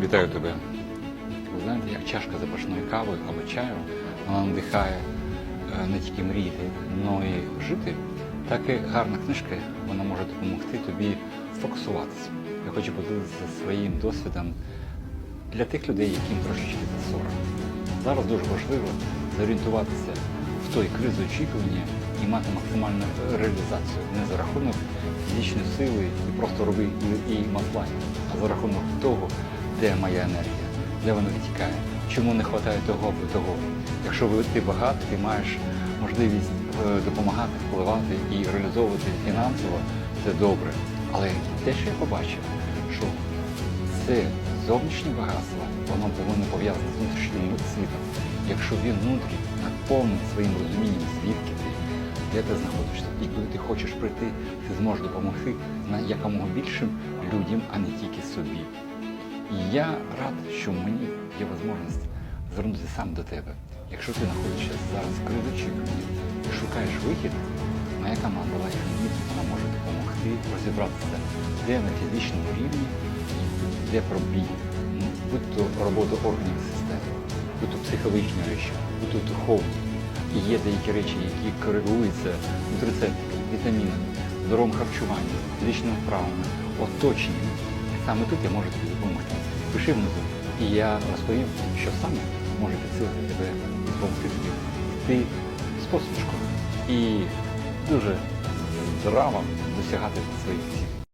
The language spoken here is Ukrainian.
Вітаю тебе. Ви знаєте, як чашка запашної кави або чаю, вона надихає е, не тільки мріяти, але й жити, так і гарна книжка вона може допомогти тобі сфокусуватися. Я хочу поділитися своїм досвідом для тих людей, яким трошечки за 40. Зараз дуже важливо зорієнтуватися в той кризі очікування і мати максимальну реалізацію не за рахунок фізичної сили і просто роби і, маслання, а за рахунок того, де моя енергія, де вона витікає, чому не вистачає того або того. Якщо ти багатий, ти маєш можливість е, допомагати, впливати і реалізовувати фінансово, це добре. Але те, що я побачив, що це зовнішнє багатство, воно повинно пов'язане з внутрішнім світом. Якщо він внутрі наповнений своїм розумінням, звідки ти, де ти знаходишся, і коли ти хочеш прийти, ти зможеш допомогти на якомога більшим людям, а не тільки собі. І я рад, що мені є можливість звернутися саме до тебе. Якщо ти знаходишся зараз в і шукаєш вихід, моя команда Life Limit, вона може допомогти розібратися, де на фізичному рівні, де пробій, Ну, будь то робота органів системи, будь то психологічні речі, будь то духовні. І є деякі речі, які коригуються нутрицептиками, вітамінами, здоровим харчуванням, фізичними вправами, оточенням. Саме тут я можу тобі допомогти. Пиши внизу, і я розповім, що саме може підсилити тебе допомогти тобі Ти з посмішкою і дуже здраво досягати своїх цілей.